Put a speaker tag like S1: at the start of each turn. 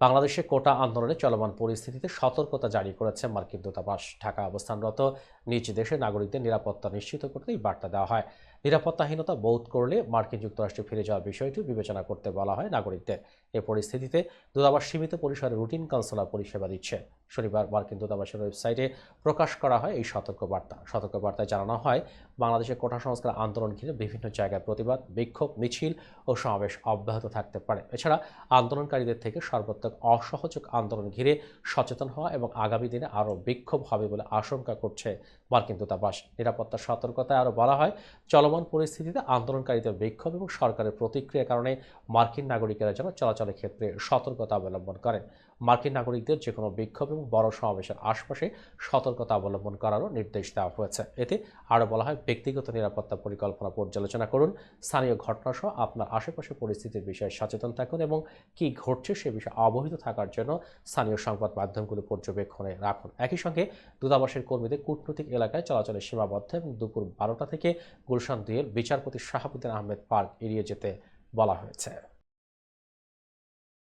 S1: বাংলাদেশে কোটা আন্দোলনে চলমান পরিস্থিতিতে সতর্কতা জারি করেছে মার্কিন দূতাবাস। ঢাকা অবস্থানরত নিজ দেশে নাগরিকদের নিরাপত্তা নিশ্চিত করতে এই বার্তা দেওয়া হয়। নিরাপত্তাহীনতা বোধ করলে মার্কিন যুক্তরাষ্ট্রে ফিরে যাওয়ার বিষয়টি বিবেচনা করতে বলা হয় নাগরিকদের। এ পরিস্থিতিতে দূতাবাস সীমিত পরিসরে রুটিন কাউন্সেলার পরিষেবা দিচ্ছে। শনিবার মার্কিন দূতাবাসের ওয়েবসাইটে প্রকাশ করা হয় এই সতর্কবার্তা। সতর্কবার্তায় জানানো হয়, বাংলাদেশের কোটা সংস্কার আন্দোলন ঘিরে বিভিন্ন জায়গায় প্রতিবাদ, বিক্ষোভ, মিছিল ও সমাবেশ অব্যাহত থাকতে পারে। এছাড়া আন্দোলনকারীদের থেকে সর্বাত্মক অসহযোগ আন্দোলন ঘিরে সচেতন হওয়া এবং আগামী দিনে আরও বিক্ষোভ হবে বলে আশঙ্কা করছে মার্কিন দূতাবাস। নিরাপত্তার সতর্কতায় আরও বলা হয়, চলমান পরিস্থিতিতে আন্দোলনকারীদের বিক্ষোভ এবং সরকারের প্রতিক্রিয়ার কারণে মার্কিন নাগরিকেরা যেন চলাচলের ক্ষেত্রে সতর্কতা অবলম্বন করেন। মার্কিন নাগরিকদের যে কোনো বিক্ষোভ এবং বড় সমাবেশের আশপাশে সতর্কতা অবলম্বন করারও নির্দেশ দেওয়া হয়েছে। এতে আরও বলা হয়, ব্যক্তিগত নিরাপত্তা পরিকল্পনা পর্যালোচনা করুন, স্থানীয় ঘটনাসহ আপনার আশেপাশে পরিস্থিতির বিষয়ে সচেতন থাকুন এবং কি ঘটছে সে বিষয়ে অবহিত থাকার জন্য স্থানীয় সংবাদ মাধ্যমগুলো পর্যবেক্ষণে রাখুন। একই সঙ্গে দূতাবাসের কর্মীদের কূটনৈতিক এলাকায় চলাচলের সীমাবদ্ধ এবং দুপুর বারোটা থেকে গুলশান দুইয়ের বিচারপতি শাহাবুদ্দিন আহমেদ পার্ক এড়িয়ে যেতে বলা হয়েছে।